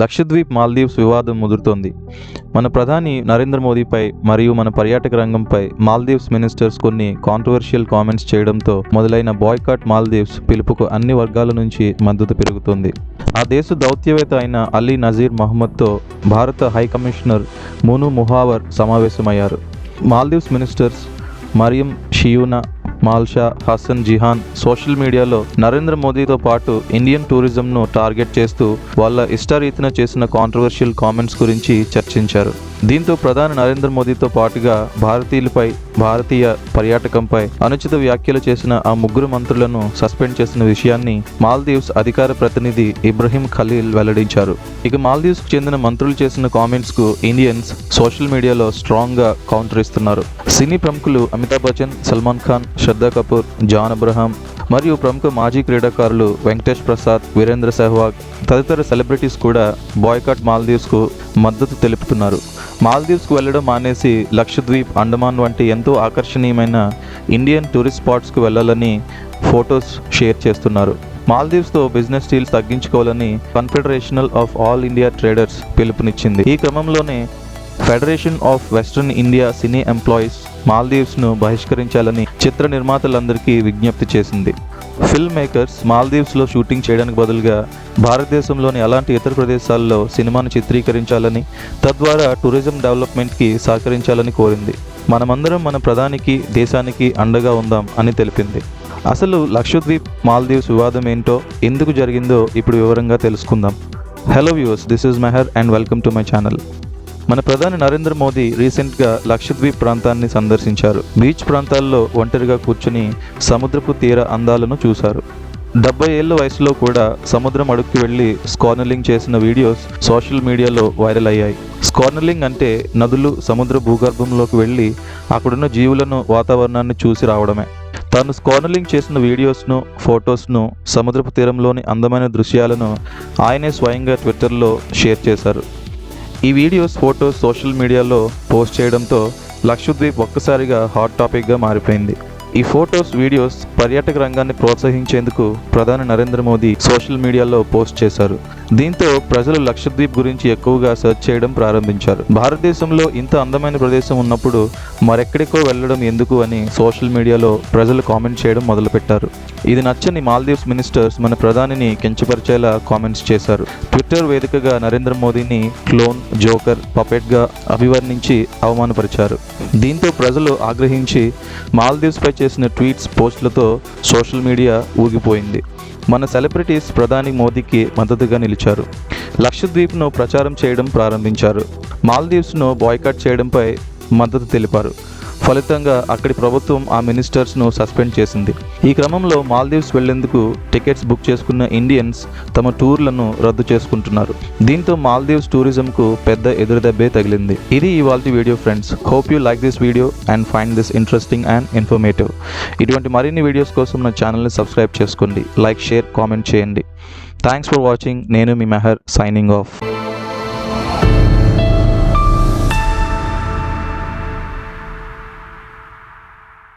లక్షద్వీప్ మాల్దీవ్స్ వివాదం ముదురుతోంది. మన ప్రధాని నరేంద్ర మోదీపై మరియు మన పర్యాటక రంగంపై మాల్దీవ్స్ మినిస్టర్స్ కొన్ని కాంట్రవర్షియల్ కామెంట్స్ చేయడంతో మొదలైన బాయ్కాట్ మాల్దీవ్స్ పిలుపుకు అన్ని వర్గాల నుంచి మద్దతు పెరుగుతుంది. ఆ దేశ దౌత్యవేత్త అయిన అలీ నజీర్ మహమ్మద్తో భారత హై కమిషనర్ మును ముహావర్ సమావేశమయ్యారు. Maldives ministers Mariyam Shiuna Malsha Hasan Zihan social మీడియాలో నరేంద్ర మోదీతో పాటు ఇండియన్ టూరిజంను టార్గెట్ చేస్తూ వాళ్ళ ఇష్టారీతిన చేసిన కాంట్రవర్షియల్ కామెంట్స్ గురించి చర్చించారు. దీంతో ప్రధాని నరేంద్ర మోదీతో పాటుగా భారతీయులపై భారతీయ పర్యాటకంపై అనుచిత వ్యాఖ్యలు చేసిన ఆ ముగ్గురు మంత్రులను సస్పెండ్ చేసిన విషయాన్ని మాల్దీవ్స్ అధికార ప్రతినిధి ఇబ్రహీం ఖలీల్ వెల్లడించారు. ఇక మాల్దీవ్స్కు చెందిన మంత్రులు చేసిన కామెంట్స్కు ఇండియన్స్ సోషల్ మీడియాలో స్ట్రాంగ్గా కౌంటర్ ఇస్తున్నారు సినీ ప్రముఖులు అమితాబ్ బచ్చన్ సల్మాన్ ఖాన్ శ్రద్ధా కపూర్ జాన్ అబ్రహాం మరియు ప్రముఖ మాజీ క్రీడాకారులు వెంకటేష్ ప్రసాద్ వీరేంద్ర సెహ్వాగ్ తదితర సెలబ్రిటీస్ కూడా బాయ్కాట్ మాల్దీవ్స్కు మద్దతు తెలుపుతున్నారు. మాల్దీవ్స్కు వెళ్ళడం మానేసి లక్షద్వీప్ అండమాన్ వంటి ఎంతో ఆకర్షణీయమైన ఇండియన్ టూరిస్ట్ స్పాట్స్కు వెళ్ళాలని ఫొటోస్ షేర్ చేస్తున్నారు. మాల్దీవ్స్తో business deals తగ్గించుకోవాలని confederation of all India traders పిలుపునిచ్చింది. ఈ క్రమంలోనే federation of western India cine employees మాల్దీవ్స్ను బహిష్కరించాలని చిత్ర నిర్మాతలందరికీ విజ్ఞప్తి చేసింది. ఫిల్మ్ మేకర్స్ మాల్దీవ్స్లో షూటింగ్ చేయడానికి బదులుగా భారతదేశంలోని అలాంటి ఇతర ప్రదేశాల్లో సినిమాను చిత్రీకరించాలని తద్వారా టూరిజం డెవలప్మెంట్కి సహకరించాలని కోరింది. మనమందరం మన ప్రధానికి దేశానికి అండగా ఉందాం అని తెలిపింది. అసలు లక్షద్వీప్ మాల్దీవ్స్ వివాదం ఏంటో ఎందుకు జరిగిందో ఇప్పుడు వివరంగా తెలుసుకుందాం. Hello views this is Mehar and welcome to my channel. మన ప్రధాని నరేంద్ర మోదీ రీసెంట్గా లక్షద్వీప్ ప్రాంతాన్ని సందర్శించారు. బీచ్ ప్రాంతాల్లో ఒంటరిగా కూర్చుని సముద్రపు తీర అందాలను చూశారు. డెబ్బై ఏళ్ళ వయసులో కూడా సముద్రం అడుక్కి వెళ్ళి స్కార్నలింగ్ చేసిన వీడియోస్ సోషల్ మీడియాలో వైరల్ అయ్యాయి. స్కార్నలింగ్ అంటే నదులు సముద్ర భూగర్భంలోకి వెళ్ళి అక్కడున్న జీవులను వాతావరణాన్ని చూసి రావడమే. తాను స్కార్నలింగ్ చేసిన వీడియోస్ను ఫొటోస్ను సముద్రపు తీరంలోని అందమైన దృశ్యాలను ఆయనే స్వయంగా ట్విట్టర్లో షేర్ చేశారు. ఈ వీడియోస్ ఫొటోస్ సోషల్ మీడియాలో పోస్ట్ చేయడంతో లక్షద్వీప్ ఒక్కసారిగా హాట్ టాపిక్గా మారిపోయింది. ఈ ఫొటోస్ వీడియోస్ పర్యాటక రంగాన్ని ప్రోత్సహించేందుకు ప్రధాని నరేంద్ర మోదీ సోషల్ మీడియాలో పోస్ట్ చేశారు. దీంతో ప్రజలు లక్షద్వీప్ గురించి ఎక్కువగా సెర్చ్ చేయడం ప్రారంభించారు. భారతదేశంలో ఇంత అందమైన ప్రదేశం ఉన్నప్పుడు మరెక్కడికో వెళ్ళడం ఎందుకు అని సోషల్ మీడియాలో ప్రజలు కామెంట్ చేయడం మొదలుపెట్టారు. ఇది నచ్చని మాల్దీవ్స్ మినిస్టర్స్ మన ప్రధానిని కించపరిచేలా కామెంట్స్ చేశారు. ట్విట్టర్ వేదికగా నరేంద్ర మోదీని క్లోన్ జోకర్ పపెట్గా అభివర్ణించి అవమానపరిచారు. దీంతో ప్రజలు ఆగ్రహించి మాల్దీవ్స్పై చేసిన ట్వీట్స్ పోస్టులతో సోషల్ మీడియా ఊగిపోయింది. మన సెలబ్రిటీస్ ప్రధాని మోదీకి మద్దతుగా నిలిచారు. లక్షద్వీప్ను ప్రచారం చేయడం ప్రారంభించారు. మాల్దీవ్స్ను బాయ్కాట్ చేయడంపై మద్దతు తెలిపారు. ఫలితంగా అక్కడి ప్రభుత్వం ఆ మినిస్టర్స్ను సస్పెండ్ చేసింది. ఈ క్రమంలో మాల్దీవ్స్ వెళ్ళేందుకు టికెట్స్ బుక్ చేసుకున్న ఇండియన్స్ తమ టూర్లను రద్దు చేసుకుంటున్నారు. దీంతో మాల్దీవ్స్ టూరిజంకు పెద్ద ఎదురుదెబ్బే తగిలింది. ఇది ఇవాళ video friends. Hope you like this video and find this interesting and informative. ఇటువంటి మరిన్ని వీడియోస్ కోసం నా ఛానల్ని సబ్స్క్రైబ్ చేసుకోండి. లైక్ షేర్ కామెంట్ చేయండి. Thanks for watching. నేను మీ మెహర్ సైనింగ్ ఆఫ్.